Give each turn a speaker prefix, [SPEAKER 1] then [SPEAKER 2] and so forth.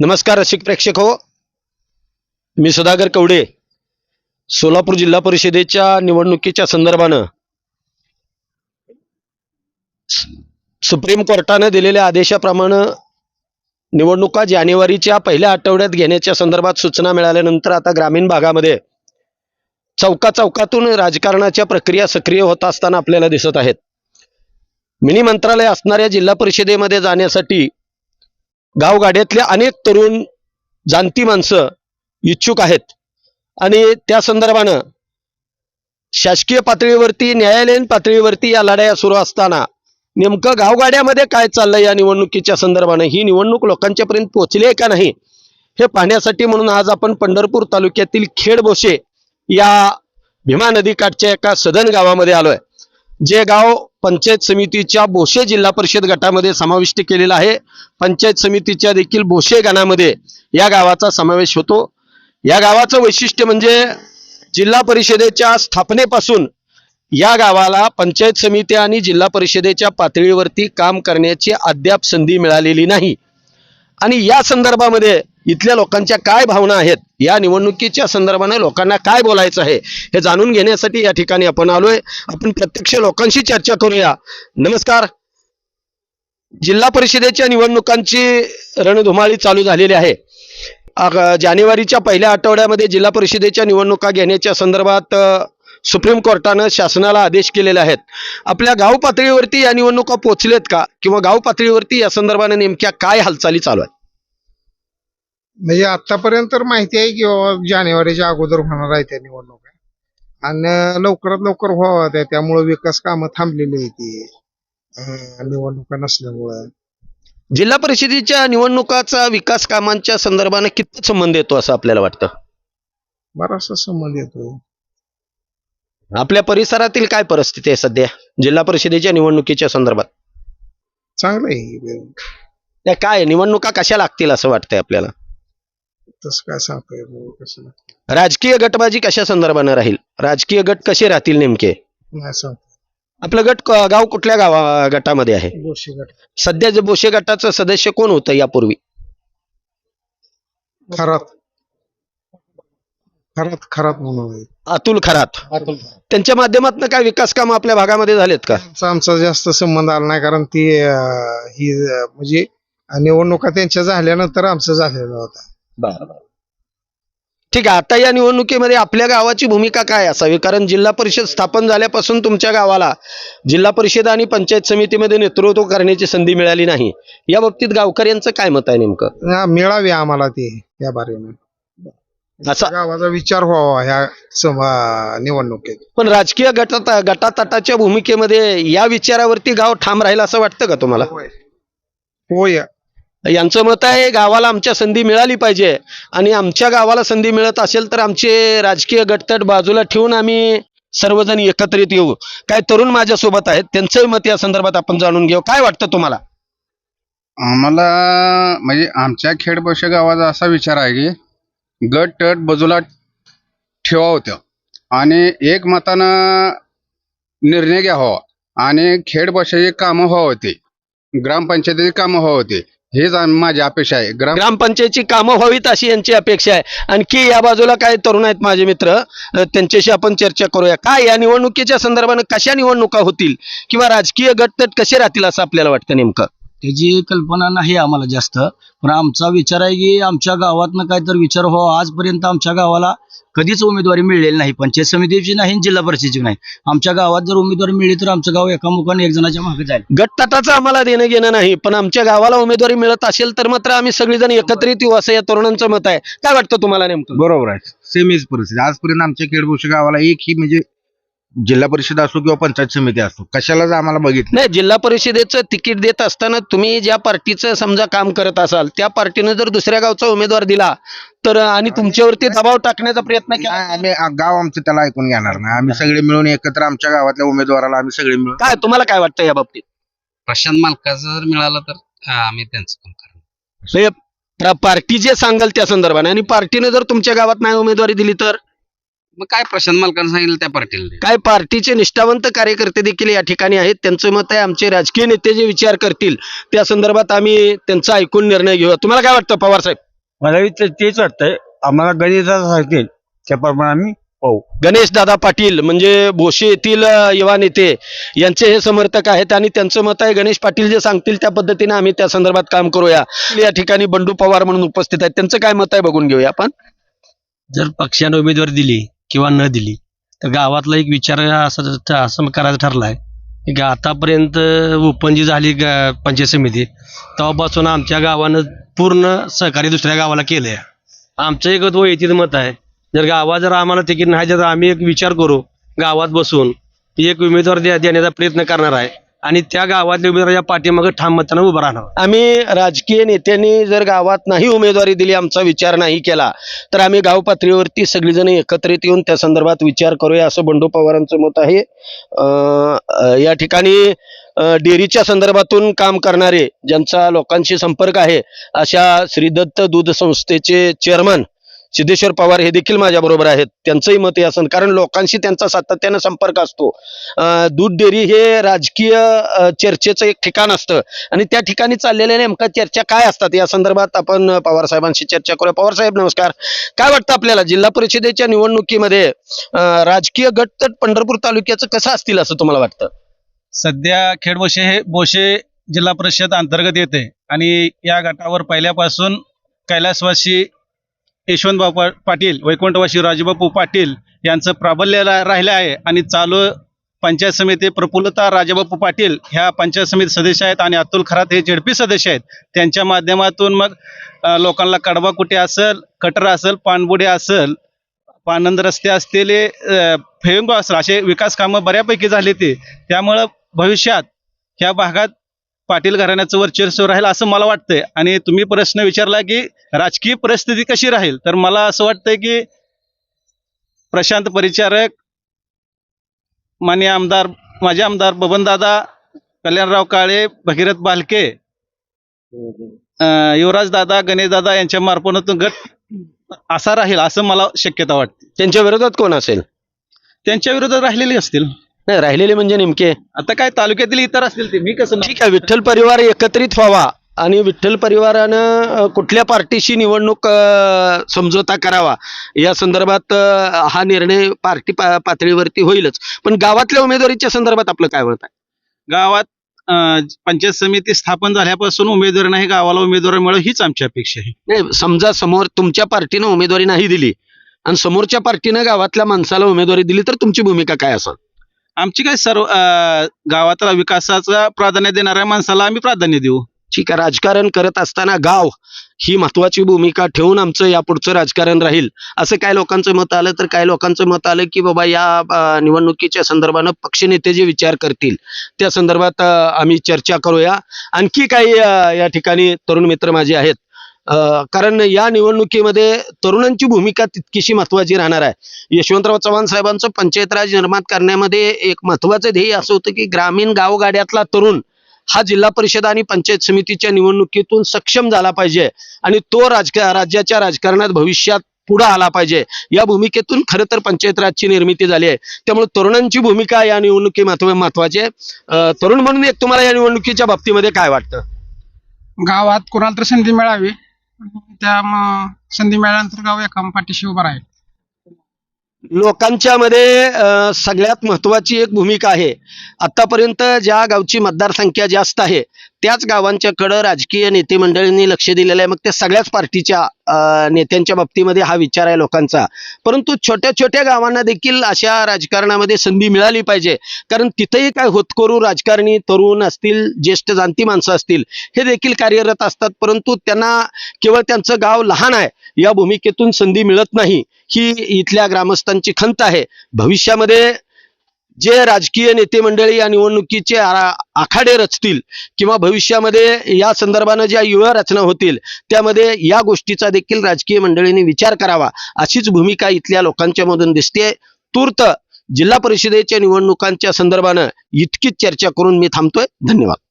[SPEAKER 1] नमस्कार रसिक प्रेक्षक हो. मी सुधाकर कवडे सोलापूर जिल्हा परिषदेच्या निवडणुकीच्या संदर्भानं सुप्रीम कोर्टानं दिलेल्या आदेशाप्रमाणे निवडणुका जानेवारीच्या पहिल्या आठवड्यात घेण्याच्या संदर्भात सूचना मिळाल्यानंतर आता ग्रामीण भागामध्ये चौका चौकातून राजकारणाच्या प्रक्रिया सक्रिय होत असताना आपल्याला दिसत आहेत. मिनी मंत्रालय असणाऱ्या जिल्हा परिषदेमध्ये जाण्यासाठी गावगाड्यातले अनेक तरुण जाणती माणसं इच्छुक आहेत. आणि त्या संदर्भानं शासकीय पातळीवरती न्यायालयीन पातळीवरती या लढाया सुरू असताना नेमकं गावगाड्यामध्ये काय चाललंय या निवडणुकीच्या संदर्भानं? ही निवडणूक लोकांच्यापर्यंत पोहोचली आहे का नाही? हे पाहण्यासाठी म्हणून आज आपण पंढरपूर तालुक्यातील खेडबोशे या भीमा नदीकाठच्या एका सदन गावामध्ये आलोय. जे गाव पंचायत समितीच्या बोशे जिल्हा परिषद गटामध्ये समाविष्ट केलेलं आहे. पंचायत समितीच्या देखील बोशे गणामध्ये या गावाचा समावेश होतो. या गावाचं वैशिष्ट्य म्हणजे जिल्हा परिषदेच्या स्थापनेपासून या गावाला पंचायत समिती आणि जिल्हा परिषदेच्या पातळीवरती काम करण्याची अद्याप संधी मिळालेली नाही. आणि या संदर्भामध्ये इथल्या लोकांच्या काय भावना आहेत या निवडणुकीच्या संदर्भाने लोकांना काय बोलायचं आहे हे जाणून घेण्यासाठी या ठिकाणी आपण आलोय. आपण प्रत्यक्ष लोकांशी चर्चा करूया. नमस्कार. जिल्हा परिषदेच्या निवडणुकांची रणधुमाळी चालू झालेली आहे. जानेवारीच्या पहिल्या आठवड्यामध्ये जिल्हा परिषदेच्या निवडणुका घेण्याच्या संदर्भात सुप्रीम कोर्टानं शासनाला आदेश केलेले आहेत. आपल्या गाव पातळीवरती या निवडणुका पोहोचलेत का? किंवा गाव पातळीवरती या संदर्भाने नेमक्या काय हालचाली चालू आहेत?
[SPEAKER 2] म्हणजे आतापर्यंत तर माहिती आहे की बाबा जानेवारीच्या अगोदर होणार आहे त्या निवडणुका. आणि लवकरात लवकर व्हावं त्या त्यामुळे विकास कामं थांबलेली आहे ती. अं, निवडणुका नसल्यामुळं.
[SPEAKER 1] जिल्हा परिषदेच्या निवडणुकाचा विकास कामांच्या संदर्भाने किती संबंध येतो असं आपल्याला वाटतं?
[SPEAKER 2] बराचसा संबंध येतो.
[SPEAKER 1] आपल्या परिसरातील काय परिस्थिती आहे सध्या? जिल्हा परिषदेच्या निवडणुकीच्या संदर्भात.
[SPEAKER 2] चांगलं आहे.
[SPEAKER 1] त्या काय निवडणुका कशा लागतील असं वाटतंय आपल्याला?
[SPEAKER 2] तसं काय सांगता येत नाही कसं
[SPEAKER 1] राजकीय गटबाजी कशा संदर्भानं राहील? राजकीय गट कसे राहतील नेमके?
[SPEAKER 2] नाही सांगता
[SPEAKER 1] आपलं गट क- गाव कुठल्या गावा गटामध्ये आहे?
[SPEAKER 2] गोष्टी
[SPEAKER 1] सध्या जे बोशे गटाचं सदस्य कोण होतं यापूर्वी?
[SPEAKER 2] खरात. खरात खरात म्हणून आहे.
[SPEAKER 1] अतुल खरात. त्यांच्या माध्यमातून काय विकास काम आपल्या भागामध्ये झालेत का?
[SPEAKER 2] आमचा आमचा जास्त संबंध आला नाही कारण ती अं, ही अं, म्हणजे निवडणुका त्यांच्या झाल्यानंतर आमचं झालेलं होता.
[SPEAKER 1] ठीक आहे आता या निवडणुकीमध्ये आपल्या गावाची भूमिका काय असावी? कारण जिल्हा परिषद स्थापन झाल्यापासून तुमच्या गावाला जिल्हा परिषद आणि पंचायत समितीमध्ये नेतृत्व करण्याची संधी मिळाली नाही. या बाबतीत गावकऱ्यांचं काय मत आहे नेमकं?
[SPEAKER 2] हा, मिळावी आम्हाला ते या बारीनं.
[SPEAKER 1] असं
[SPEAKER 2] गावाचा विचार व्हावा ह्या अं, निवडणुकीत.
[SPEAKER 1] पण राजकीय गटात गटातटाच्या भूमिकेमध्ये या विचारावरती गाव ठाम राहील असं वाटतं का तुम्हाला?
[SPEAKER 2] होय.
[SPEAKER 1] यांचं मत आहे गावाला आमच्या संधी मिळाली पाहिजे. आणि आमच्या गावाला संधी मिळत असेल तर आमचे राजकीय गटतट बाजूला ठेवून आम्ही सर्वजण एकत्रित येऊ. काय तरुण माझ्यासोबत आहेत त्यांचंही मत या संदर्भात आपण जाणून घेऊ. काय वाटतं तुम्हाला?
[SPEAKER 3] आम्हाला म्हणजे आमच्या खेडबोशे गावाचा असा विचार आहे की गट तट बाजूला ठेवा होत्या. आणि एक मतानं निर्णय घ्यावा हो. आणि खेडबोशाची कामं व्हावं होते. ग्रामपंचायतीची कामं व्हावं होते. हेच माझी अपेक्षा आहे. ग्राम
[SPEAKER 1] ग्रामपंचायतची कामं व्हावीत अशी यांची अपेक्षा आहे. आणखी या बाजूला काय तरुण आहेत माझे मित्र. अ, त्यांच्याशी आपण चर्चा करूया. काय या निवडणुकीच्या संदर्भानं कशा निवडणुका होतील? किंवा राजकीय गटतट कसे राहतील असं आपल्याला वाटतं नेमकं?
[SPEAKER 4] त्याची कल्पना नाही आम्हाला जास्त पण आमचा विचार आहे की आमच्या गावातनं काहीतरी विचार व्हावा आजपर्यंत आमच्या गावाला कधीच उमेदवारी मिळलेली नाही पंचायत समितीची नाही जिल्हा परिषदेची नाही. आमच्या गावात जर उमेदवारी मिळली तर आमचं गाव एकामुखाने एक जणाच्या मागे जाईल.
[SPEAKER 1] गटतटाचं आम्हाला देणं घेणं नाही पण आमच्या गावाला उमेदवारी मिळत असेल तर मात्र आम्ही सगळेजण एकत्रित येऊ असं या तरुणांचं मत आहे. काय वाटतं तुम्हाला नेमकं?
[SPEAKER 5] बरोबर आहे. सेम परिस्थिती. आजपर्यंत आमच्या केडभूषी गावाला एक ही म्हणजे जिल्हा परिषद असो किंवा पंचायत समिती असो कशालाच आम्हाला बघितलं
[SPEAKER 1] नाही जिल्हा परिषदेचं तिकीट देत असताना तुम्ही ज्या पार्टीचं समजा काम करत असाल त्या पार्टीनं जर दुसऱ्या गावचा उमेदवार दिला तर आणि तुमच्यावरती दबाव टाकण्याचा प्रयत्न केला.
[SPEAKER 5] नाही, आम्ही आ- गाव आमचं त्याला ऐकून घेणार नाही. आम्ही सगळे मिळून एकत्र आमच्या गावातल्या उमेदवाराला आम्ही सगळे मिळून
[SPEAKER 1] काय तुम्हाला काय वाटतं या बाबतीत?
[SPEAKER 6] प्रशांत मालकाचं जर मिळालं तर हा, आम्ही त्यांचं काम करणार.
[SPEAKER 1] म्हणजे प्र- पार्टी जे सांगाल त्या संदर्भाने आणि पार्टीने जर तुमच्या गावात नाही उमेदवारी दिली तर?
[SPEAKER 6] मग काय प्रशांत मालकानं सांगितलं त्या पार्टीला.
[SPEAKER 1] काय पार्टीचे निष्ठावंत कार्यकर्ते देखील या ठिकाणी आहेत. त्यांचं मत आहे आमचे राजकीय नेते जे विचार करतील त्या संदर्भात आम्ही त्यांचा ऐकून निर्णय घेऊ तुम्हाला काय वाटतं पवार साहेब?
[SPEAKER 4] मला तेच वाटतंय. आम्हाला गणितात सांगतील. त्याप्रमाणे आम्ही पाहू.
[SPEAKER 1] गणेश दादा पाटील म्हणजे भोसे येथील युवा नेते यांचे हे समर्थक आहेत आणि त्यांचं मत आहे गणेश पाटील जे सांगतील त्या पद्धतीने आम्ही त्या संदर्भात काम करूया. या ठिकाणी बंडू पवार म्हणून उपस्थित आहेत. त्यांचं काय मत आहे बघून घेऊया आपण.
[SPEAKER 7] जर पक्षाने उमेदवारी दिली किंवा न दिली तर गावातला एक विचार असं असं करायचं ठरलाय की आतापर्यंत ओपन जी झाली पंचायत समिती तेव्हापासून आमच्या गावानं पूर्ण सहकार्य दुसऱ्या गावाला केलंय. आमचं एक वैयक्तिक मत आहे जर गावात जर आम्हाला तिकीट नाही जर आम्ही एक विचार करू गावात बसून एक उमेदवार द्या- देण्याचा प्रयत्न करणार आहे आणि त्या गावातल्या उमेदवाराच्या पाठीमागे ठाम मतानं उभं राहणार.
[SPEAKER 1] आम्ही राजकीय नेत्यांनी जर गावात नाही उमेदवारी दिली आमचा विचार नाही केला तर आम्ही गाव पातळीवरती सगळीजण एकत्रित येऊन त्या संदर्भात विचार करूया असं बंडू पवारांचं मत आहे. या ठिकाणी डेअरीच्या संदर्भातून काम करणारे ज्यांचा लोकांशी संपर्क आहे अशा श्रीदत्त दूध संस्थेचे चेअरमन सिद्धेश्वर पवार हे देखील माझ्याबरोबर आहेत. त्यांचंही मत हे असं कारण लोकांशी त्यांचा सातत्यानं संपर्क असतो. दूध डेअरी हे राजकीय चर्चेचं एक ठिकाण असतं. आणि त्या ठिकाणी चाललेल्या नेमका चर्चा काय असतात? या संदर्भात आपण पवार साहेबांशी चर्चा करूया. पवार साहेब नमस्कार. काय वाटतं आपल्याला? जिल्हा परिषदेच्या निवडणुकीमध्ये राजकीय गट तर पंढरपूर तालुक्याचं कसं असतील असं तुम्हाला वाटतं?
[SPEAKER 8] सध्या खेड बोशे हे बोशे जिल्हा परिषद अंतर्गत येते. आणि या गटावर पहिल्यापासून कैलासवासी यशवंतबाबू पाटील वैकुंठवासी राजूबापू पाटील यांचं प्राबल्य राहिलं आहे. आणि चालू पंचायत समिती प्रफुल्लता राजाबापू पाटील ह्या पंचायत समिती सदस्य आहेत आणि अतुल खरात हे झेडपी सदस्य आहेत. त्यांच्या माध्यमातून मग लोकांना कडवा कुटे असेल कटर असेल पाणबुडे असेल पानंद रस्ते असलेले फेंगो असेल असे विकास कामं बऱ्यापैकी झाले ते. त्यामुळं भविष्यात ह्या भागात पाटील घराण्याचं वर्चस्व राहील असं मला वाटतंय. आणि तुम्ही प्रश्न विचारला की राजकीय परिस्थिती कशी राहील तर मला असं वाटतंय की प्रशांत परिचारक मान्य आमदार माझे आमदार बबनदादा कल्याणराव काळे भगीरथ बालके युवराज दादा गणेश दादा यांच्या मार्फतून गट असा राहील असं मला शक्यता वाटते.
[SPEAKER 1] त्यांच्या विरोधात कोण असेल?
[SPEAKER 8] त्यांच्या विरोधात राहिलेले असतील.
[SPEAKER 1] नाही राहिलेले म्हणजे नेमके.
[SPEAKER 8] आता काय तालुक्यातील इतर असतील ते मी कसं
[SPEAKER 1] ठीक आहे विठ्ठल परिवार एकत्रित व्हावा आणि विठ्ठल परिवारानं कुठल्या पार्टीशी निवडणूक समझोता करावा या संदर्भात हा निर्णय पार्टी पा- पातळीवरती होईलच. पण गावातल्या उमेदवारीच्या संदर्भात आपलं काय मत आहे?
[SPEAKER 8] गावात पंचायत समिती स्थापन झाल्यापासून उमेदवार नाही गावाला उमेदवार मिळव हीच आमची अपेक्षा आहे.
[SPEAKER 1] नाही समजा समोर तुमच्या पार्टीनं उमेदवारी नाही दिली आणि समोरच्या पार्टीनं गावातल्या माणसाला उमेदवारी दिली तर तुमची भूमिका काय असेल?
[SPEAKER 8] आमची काय सर्व अं, गावातला विकासाचा प्राधान्य देणाऱ्या माणसाला आम्ही प्राधान्य देऊ.
[SPEAKER 1] ठीक आहे राजकारण करत असताना गाव ही महत्वाची भूमिका ठेवून आमचं यापुढचं राजकारण राहील. असं काही लोकांचं मत आलं तर काही लोकांचं मत आलं की बाबा या अं, निवडणुकीच्या संदर्भानं पक्षनेते जे विचार करतील त्या संदर्भात अं, आम्ही चर्चा करूया. आणखी काही अं, या ठिकाणी तरुण मित्र माझे आहेत. कारण या निवडणुकीमध्ये तरुणांची भूमिका तितकीशी महत्वाची राहणार आहे. यशवंतराव चव्हाण साहेबांचं पंचायत राज निर्माण करण्यामध्ये एक महत्वाचं ध्येय असं होतं की ग्रामीण गावगाड्यातला तरुण हा जिल्हा परिषद आणि पंचायत समितीच्या निवडणुकीतून सक्षम झाला पाहिजे आणि तो राजका राज्याच्या राजकारणात भविष्यात पुढे आला पाहिजे. या भूमिकेतून खरं तर पंचायत राजची निर्मिती झाली आहे. त्यामुळे तरुणांची भूमिका या निवडणुकी महत्त्व महत्वाची आहे. तरुण म्हणून एक तुम्हाला या निवडणुकीच्या बाबतीमध्ये काय वाटतं?
[SPEAKER 9] गावात कोणाला तर संधी मिळावी. त्या म- संधी मिळाल्यानंतर गाव एका पाठीशी उभा राहील.
[SPEAKER 1] लोकांच्या मध्ये अं, सगळ्यात महत्वाची एक भूमिका आहे. आतापर्यंत ज्या गावची मतदारसंख्या जास्त आहे त्याच गावांच्याकडं राजकीय नेते मंडळींनी लक्ष दिलेलं आहे. मग त्या सगळ्याच पार्टीच्या नेत्यांच्या बाबतीमध्ये हा विचार आहे लोकांचा. परंतु छोट्या छोट्या गावांना देखील अशा राजकारणामध्ये संधी मिळाली पाहिजे. कारण तिथेही काय होतकरू राजकारणी तरुण असतील ज्येष्ठ जाणती माणसं असतील हे देखील कार्यरत असतात. परंतु त्यांना केवळ त्यांचं गाव लहान आहे. या भूमिकेतून संधी मिळत नाही. ही इथल्या ग्रामस्थांची खंत आहे. भविष्यामध्ये जे राजकीय नेते मंडळी या निवडणुकीचे आ- आखाडे रचतील किंवा भविष्यामध्ये या संदर्भानं ज्या युवा रचना होतील त्यामध्ये या गोष्टीचा देखील राजकीय मंडळींनी विचार करावा अशीच भूमिका इथल्या लोकांच्या मधून दिसते. तूर्त जिल्हा परिषदेच्या निवडणुकांच्या संदर्भानं इतकीच चर्चा करून मी थांबतोय. धन्यवाद.